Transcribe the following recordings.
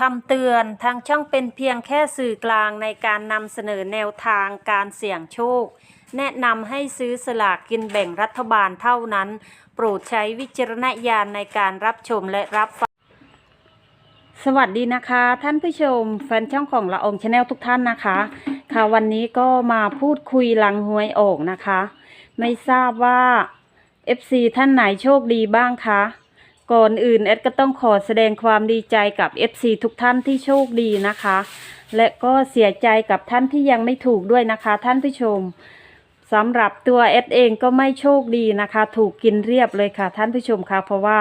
คำเตือนทางช่องเป็นเพียงแค่สื่อกลางในการนำเสนอแนวทางการเสี่ยงโชค แนะนำให้ซื้อสลากกินแบ่งรัฐบาลเท่านั้น โปรดใช้วิจารณญาณในการรับชมและรับฟัง สวัสดีนะคะ ท่านผู้ชม แฟนช่องของละอองชาแนลทุกท่านนะคะ ค่ะวันนี้ก็มาพูดคุยหลังหวยออกนะคะ ไม่ทราบว่า FC ท่านไหนโชคดีบ้างคะ ก่อนอื่นเอ็ดก็ต้องขอแสดงความดีใจกับ FC ทุกท่านที่โชคดีนะคะ และก็เสียใจกับท่านที่ยังไม่ถูกด้วยนะคะท่านผู้ชมสำหรับตัวเอ็ดเองก็ไม่โชคดีนะคะ ถูกกินเรียบเลยค่ะ ท่านผู้ชมค่ะ เพราะว่า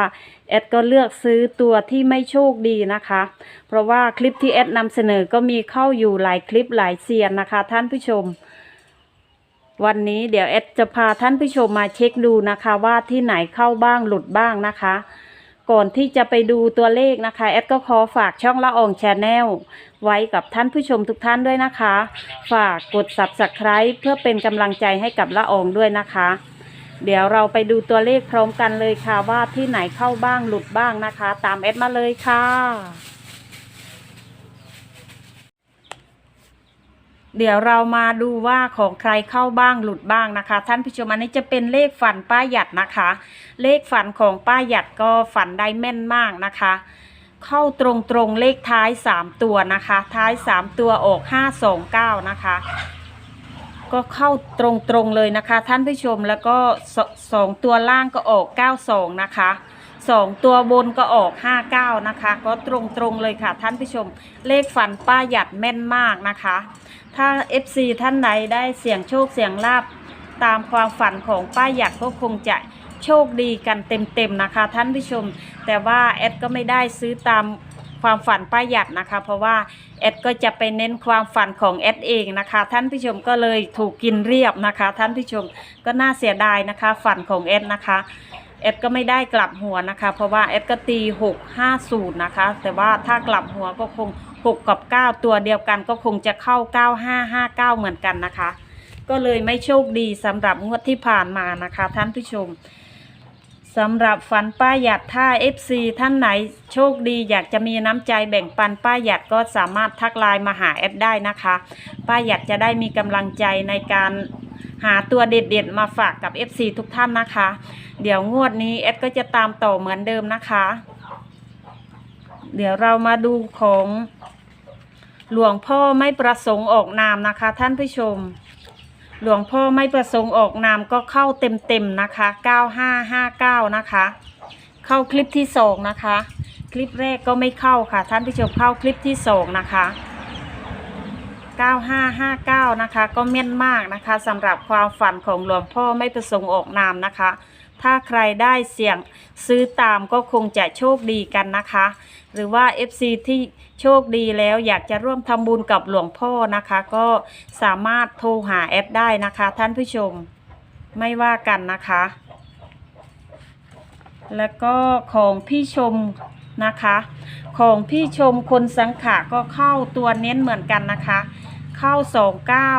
เอ็ดก็เลือกซื้อตัวที่ไม่โชคดีนะคะ เพราะว่าคลิปที่เอ็ดนำเสนอก็มีเข้าอยู่หลายคลิปหลายเซียนนะคะ ท่านผู้ชม วันนี้เดี๋ยวเอ็ดจะพาท่านผู้ชมมาเช็คดูนะคะ ว่าที่ไหนเข้าบ้างหลุดบ้างนะคะ ก่อนที่จะไปดูตัวเลขนะคะ แอดก็ขอฝากช่องละอองแชนแนลไว้กับท่านผู้ชมทุกท่านด้วยนะคะ ฝากกด subscribe เพื่อเป็นกำลังใจให้กับละอองด้วยนะคะ เดี๋ยวเราไปดูตัวเลขพร้อมกันเลยค่ะว่าที่ไหนเข้าบ้างหลุดบ้างนะคะ ตามแอดมาเลยค่ะ เดี๋ยวเรามาดูว่าของใครเข้าบ้างหลุดบ้างนะคะ ท่านผู้ชมอันนี้จะเป็นเลขฝันป้าหยัดนะคะ เลขฝันของป้าหยัดก็ฝันได้แม่นมากนะคะ เข้าตรงตรงเลขท้าย 3 ตัวนะคะ ท้าย 3 ตัวออก 529 นะคะ ก็เข้าตรงตรงเลยนะคะ ท่านผู้ชมแล้วก็สองตัวล่างก็ออก 92 นะคะ สองตัวบนก็ออก59นะคะ ก็ตรงตรงๆเลยค่ะท่านผู้ชม เลขฝันป้าหยัดแม่นมากนะคะ ถ้า FC ท่านใดได้เสี่ยงโชคเสี่ยงลาบตามความฝันของป้าหยัดก็คงจะโชคดีกันเต็มๆนะคะ ท่านผู้ชม แต่ว่าแอดก็ไม่ได้ซื้อตามความฝันป้าหยัดนะคะ เพราะว่าแอดก็จะไปเน้นความฝันของแอดเองนะคะ ท่านผู้ชมก็เลยถูกกินเรียบนะคะ ท่านผู้ชมก็น่าเสียดายนะคะ ฝันของแอดนะคะ แอดก็ไม่ได้กลับหัวนะคะ เพราะว่าแอดก็ตี 6 5 0 นะคะ แต่ว่าถ้ากลับหัวก็คง 6 กับ 9 ตัวเดียวกันก็คงจะเข้า 9559 เหมือนกันนะคะ ก็เลยไม่โชคดีสำหรับงวดที่ผ่านมานะคะ ท่านผู้ชมสำหรับฝันป้าหยัดถ้า FC ท่านไหนโชคดีอยากจะมีน้ำใจแบ่งปันป้าหยัดก็สามารถทักไลน์มาหาแอดได้นะคะ ป้าหยัดจะได้มีกำลังใจในการ หาตัวเด็ดๆมาฝากกับ FC ทุกท่านนะคะ เดี๋ยวงวดนี้แอดก็จะตามต่อเหมือนเดิมนะคะ เดี๋ยวเรามาดูของหลวงพ่อไม่ประสงค์ออกนามนะคะ ท่านผู้ชม หลวงพ่อไม่ประสงค์ออกนามก็เข้าเต็มๆนะคะ 9559 นะคะ เข้าคลิปที่สองนะคะ คลิปแรกก็ไม่เข้าค่ะ ท่านผู้ชมเข้าคลิปที่สองนะคะ 9559 นะคะ ก็แม่นมากนะคะสำหรับความฝันของหลวงพ่อไม่ประสงค์ออกนามนะคะ ถ้าใครได้เสี่ยงซื้อตามก็คงจะโชคดีกันนะคะ หรือว่า FC ที่โชคดีแล้วอยากจะร่วมทำบุญกับหลวงพ่อนะคะ ก็สามารถโทรหาแอดได้นะคะ ท่านผู้ชมไม่ว่ากันนะคะ แล้วก็ของพี่ชม นะคะ ของพี่ชมคนสังขะก็เข้าตัวเน้นเหมือนกันนะคะ เข้าสองเก้า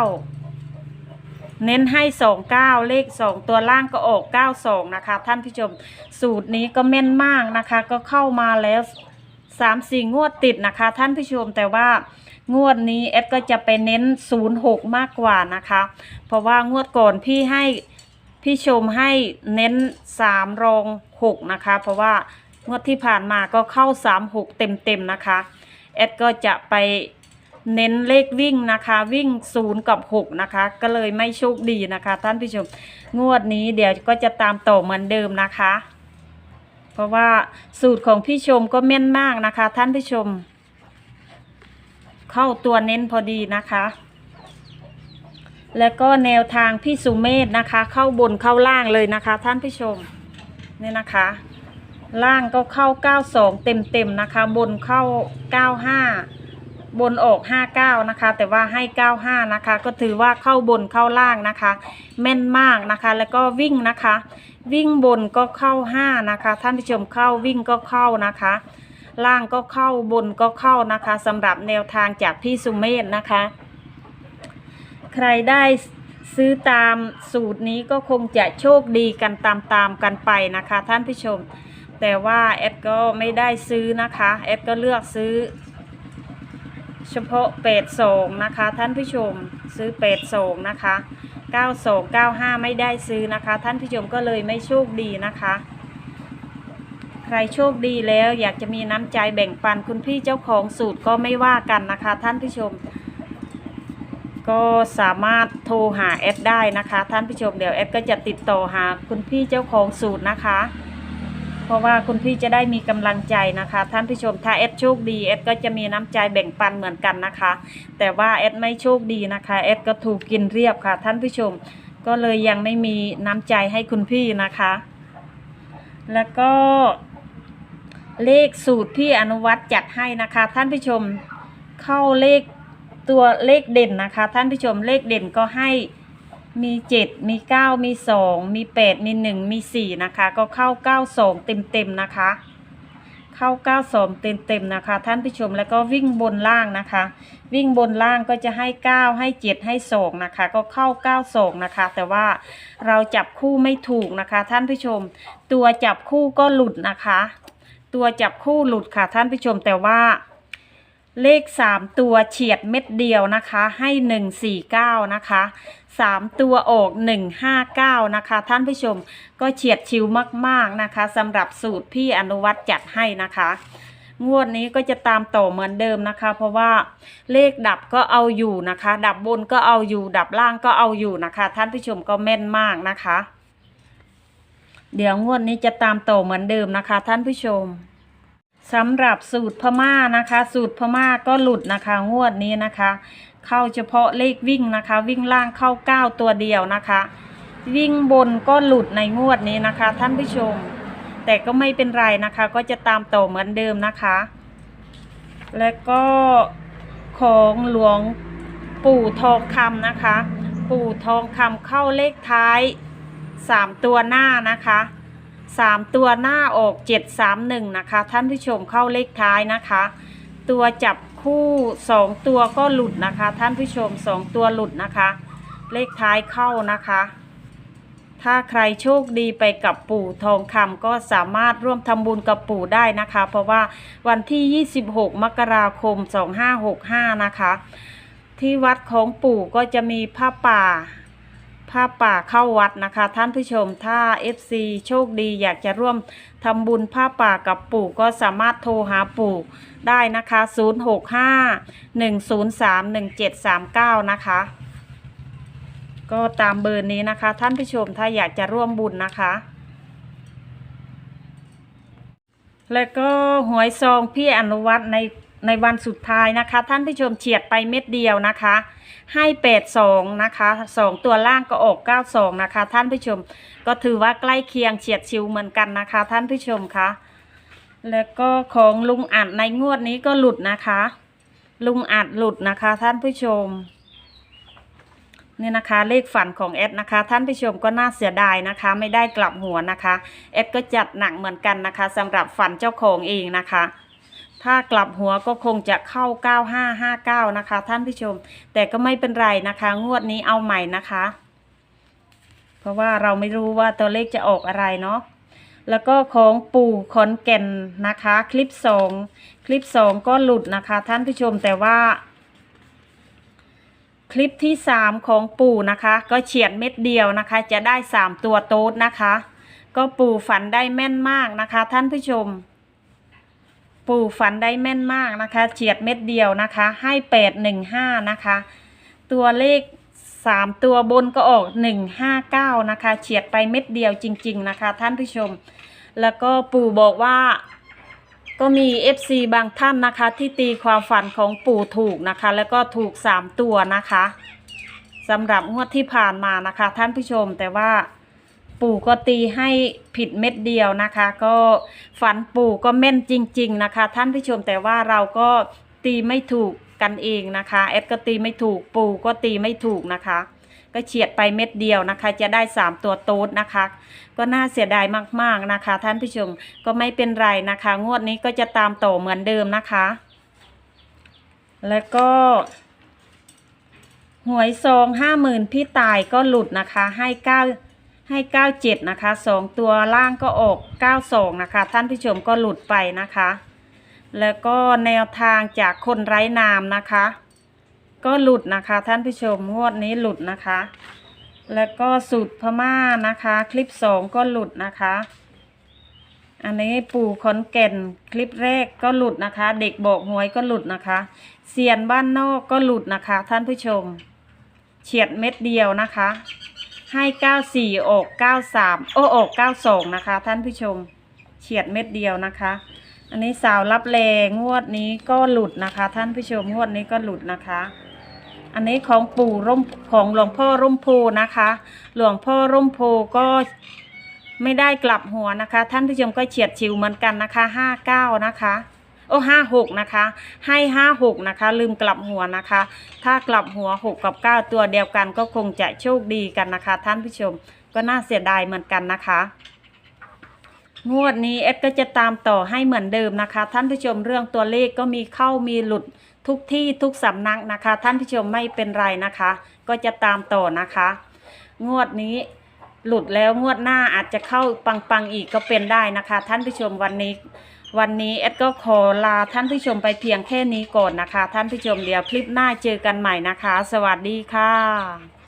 เน้นให้สองเก้าเลขสองตัวล่างก็ออกเก้าสองนะคะ ท่านผู้ชมสูตรนี้ก็แม่นมากนะคะ ก็เข้ามาแล้วสามสี่งวดติดนะคะ ท่านผู้ชมแต่ว่างวดนี้เอดก็จะไปเน้นศูนย์หกมากกว่านะคะ เพราะว่างวดก่อนพี่ให้พี่ชมให้เน้นสามรองหกนะคะ เพราะว่า งวดที่ผ่านมาก็เข้าสามหกเต็มๆนะคะเอดก็จะไปเน้นเลขวิ่งนะคะ วิ่งศูนย์กับหกนะคะ ก็เลยไม่โชคดีนะคะ ท่านผู้ชม งวดนี้เดี๋ยวก็จะตามต่อเหมือนเดิมนะคะ เพราะว่าสูตรของพี่ชมก็แม่นมากนะคะ ท่านผู้ชม เข้าตัวเน้นพอดีนะคะ แล้วก็แนวทางพี่สุเมธนะคะ เข้าบนเข้าล่างเลยนะคะ ท่านผู้ชมนี่นะคะ ล่างก็เข้า 92 เต็มๆนะคะ บนเข้า 95 บนออก 59 นะคะ แต่ว่าให้ 95 นะคะ ก็ถือว่าเข้าบนเข้าล่างนะคะ แม่นมากนะคะ แล้วก็วิ่งนะคะ วิ่งบนก็เข้า 5 นะคะ ท่านผู้ชมเข้าวิ่งก็เข้านะคะ ล่างก็เข้าบนก็เข้านะคะสำหรับแนวทางจากพี่สุเมธนะคะ ใครได้ซื้อตามสูตรนี้ก็คงจะโชคดีกันตามๆกันไปนะคะ ท่านผู้ชม แต่ว่าแอดก็ไม่ได้ซื้อนะคะแอดก็เลือกซื้อ เฉพาะเป็ดสองนะคะ ท่านผู้ชมซื้อเป็ดสองนะคะเก้าสองเก้าห้าไม่ได้ซื้อนะคะ ท่านผู้ชมก็เลยไม่โชคดีนะคะ ใครโชคดีแล้วอยากจะมีน้ำใจแบ่งปันคุณพี่เจ้าของสูตรก็ไม่ว่ากันนะคะ ท่านผู้ชม ก็สามารถโทรหาแอดได้นะคะ ท่านผู้ชมเดี๋ยวแอดก็จะติดต่อหาคุณพี่เจ้าของสูตรนะคะ เพราะว่าคุณพี่จะได้มีกำลังใจนะคะ ท่านผู้ชมถ้าแอดโชคดีแอดก็จะมีน้ำใจแบ่งปันเหมือนกันนะคะ แต่ว่าแอดไม่โชคดีนะคะแอดก็ถูกกินเรียบค่ะ ท่านผู้ชมก็เลยยังไม่มีน้ำใจให้คุณพี่นะคะ แล้วก็เลขสูตรพี่อนุวัตจัดให้นะคะ ท่านผู้ชมเข้าเลขตัวเลขเด่นนะคะ ท่านผู้ชมเลขเด่นก็ให้ มีเจ็ดมีเก้ามีสองมีแปดมีหนึ่งมีสี่นะคะ ก็เข้าเก้าสองเต็มเต็มๆนะคะ เข้าเก้าสองเต็มเต็มๆนะคะ ท่านผู้ชมแล้วก็วิ่งบนล่างนะคะ วิ่งบนล่างก็จะให้เก้าให้เจ็ดให้สองนะคะ ก็เข้าเก้าสองนะคะ แต่ว่าเราจับคู่ไม่ถูกนะคะ ท่านผู้ชม ตัวจับคู่ก็หลุดนะคะ ตัวจับคู่หลุดค่ะท่านผู้ชมแต่ว่า เลขสามตัวเฉียดเม็ดเดียวนะคะ ให้หนึ่งสี่เก้านะคะสามตัวออกหนึ่งห้าเก้านะคะ ท่านผู้ชมก็เฉียดชิวมากๆนะคะสำหรับสูตรพี่อนุวัตจัดให้นะคะ งวดนี้ก็จะตามต่อเหมือนเดิมนะคะ เพราะว่าเลขดับก็เอาอยู่นะคะ ดับบนก็เอาอยู่ ดับล่างก็เอาอยู่นะคะ ท่านผู้ชมก็แม่นมากนะคะ เดี๋ยวงวดนี้จะตามต่อเหมือนเดิมนะคะ ท่านผู้ชม สำหรับสูตรพม่านะคะ สูตรพม่าก็หลุดนะคะ งวดนี้นะคะ เข้าเฉพาะเลขวิ่งนะคะ วิ่งล่างเข้าเก้าตัวเดียวนะคะ วิ่งบนก็หลุดในงวดนี้นะคะ ท่านผู้ชม แต่ก็ไม่เป็นไรนะคะ ก็จะตามต่อเหมือนเดิมนะคะ แล้วก็ของหลวงปู่ทองคำนะคะ ปู่ทองคำเข้าเลขท้ายสามตัวหน้านะคะ สามตัวหน้าออกเจ็ดสามหนึ่งนะคะ ท่านผู้ชมเข้าเลขท้ายนะคะ ตัวจับคู่สองตัวก็หลุดนะคะ ท่านผู้ชมสองตัวหลุดนะคะ เลขท้ายเข้านะคะ ถ้าใครโชคดีไปกับปู่ทองคำก็สามารถร่วมทำบุญกับปู่ได้นะคะ เพราะว่าวันที่ 26 มกราคม 2565 นะคะ ที่วัดของปู่ก็จะมีผ้าป่า ผ้าป่าเข้าวัดนะคะ ท่านผู้ชมถ้า FC โชคดีอยากจะร่วมทำบุญผ้าป่ากับปู่ก็สามารถโทรหาปู่ได้นะคะ 065 103 1739 นะคะ ก็ตามเบอร์นี้นะคะ ท่านผู้ชมถ้าอยากจะร่วมบุญนะคะ แล้วก็หวยซองพี่อนุวัตใน ในวันสุดท้ายนะคะ ท่านผู้ชมเฉียดไปเม็ดเดียวนะคะ ให้แปดสองนะคะสองตัวล่างก็ออกเก้าสองนะคะ ท่านผู้ชมก็ถือว่าใกล้เคียงเฉียดชิวเหมือนกันนะคะ ท่านผู้ชมคะแล้วก็ของลุงอัดในงวดนี้ก็หลุดนะคะ ลุงอัดหลุดนะคะ ท่านผู้ชมนี่นะคะเลขฝันของแอดนะคะ ท่านผู้ชมก็น่าเสียดายนะคะ ไม่ได้กลับหัวนะคะแอดก็จัดหนักเหมือนกันนะคะสำหรับฝันเจ้าของเองนะคะ ถ้ากลับหัวก็คงจะเข้า 9559 นะคะ ท่านผู้ชม แต่ก็ไม่เป็นไรนะคะ งวดนี้เอาใหม่นะคะ เพราะว่าเราไม่รู้ว่าตัวเลขจะออกอะไรเนาะแล้วก็ของปู่ขอนแก่นนะคะ คลิปสองคลิปสองก็หลุดนะคะ ท่านผู้ชมแต่ว่า คลิปที่สามของปู่นะคะ ก็เฉียดเม็ดเดียวนะคะ จะได้สามตัวโต๊ดนะคะ ก็ปู่ฝันได้แม่นมากนะคะ ท่านผู้ชม ปู่ฝันได้แม่นมากนะคะ เฉียดเม็ดเดียวนะคะ ให้แปดหนึ่งห้านะคะ ตัวเลขสามตัวบนก็ออกหนึ่งห้าเก้านะคะ เฉียดไปเม็ดเดียวจริง ๆนะคะ ท่านผู้ชม แล้วก็ปู่บอกว่าก็มี FC บางท่านนะคะ ที่ตีความฝันของปู่ถูกนะคะ แล้วก็ถูกสามตัวนะคะสำหรับงวดที่ผ่านมานะคะ ท่านผู้ชมแต่ว่า ปู่ก็ตีให้ผิดเม็ดเดียวนะคะ ก็ฝันปู่ก็แม่นจริง ๆนะคะ ท่านผู้ชมแต่ว่าเราก็ตีไม่ถูกกันเองนะคะแอดก็ตีไม่ถูกปู่ก็ตีไม่ถูกนะคะ ก็เฉียดไปเม็ดเดียวนะคะ จะได้สามตัวโต๊ดนะคะ ก็น่าเสียดายมากๆนะคะ ท่านผู้ชมก็ไม่เป็นไรนะคะ งวดนี้ก็จะตามต่อเหมือนเดิมนะคะ แล้วก็หวยซองห้าหมื่นพี่ตายก็หลุดนะคะให้เก้า ให้เก้าเจ็ดนะคะสองตัวล่างก็ออกเก้าสองนะคะ ท่านผู้ชมก็หลุดไปนะคะ แล้วก็แนวทางจากคนไร้นามนะคะ ก็หลุดนะคะ ท่านผู้ชมงวดนี้หลุดนะคะ แล้วก็สูตรพม่านะคะ คลิปสองก็หลุดนะคะ อันนี้ปู่ขอนแก่นคลิปแรกก็หลุดนะคะ เด็กบอกหวยก็หลุดนะคะเซียนบ้านนอกก็หลุดนะคะ ท่านผู้ชม เฉียดเม็ดเดียวนะคะ ให้เก้าสี่ออกเก้าสามโอ้ออกเก้าสองนะคะ ท่านผู้ชมเฉียดเม็ดเดียวนะคะ อันนี้สาวรับแรงงวดนี้ก็หลุดนะคะ ท่านผู้ชมงวดนี้ก็หลุดนะคะ อันนี้ของปู่ร่มของหลวงพ่อร่มโพนะคะ หลวงพ่อร่มโพก็ไม่ได้กลับหัวนะคะ ท่านผู้ชมก็เฉียดชิวเหมือนกันนะคะห้าเก้านะคะ โอ้ห้าหกนะคะ ให้ห้าหกนะคะ ลืมกลับหัวนะคะ ถ้ากลับหัวหกกับเก้าตัวเดียวกันก็คงจะโชคดีกันนะคะ ท่านผู้ชมก็น่าเสียดายเหมือนกันนะคะงวดนี้เอ็ดก็จะตามต่อให้เหมือนเดิมนะคะ ท่านผู้ชมเรื่องตัวเลขก็มีเข้ามีหลุดทุกที่ทุกสำนักนะคะ ท่านผู้ชมไม่เป็นไรนะคะ ก็จะตามต่อนะคะ งวดนี้หลุดแล้วงวดหน้าอาจจะเข้าปังๆอีกก็เป็นได้นะคะ ท่านผู้ชมวันนี้ วันนี้เอ็ดก็ขอลาท่านผู้ชมไปเพียงแค่นี้ก่อนนะคะ ท่านผู้ชมเดี๋ยวคลิปหน้าเจอกันใหม่นะคะ สวัสดีค่ะ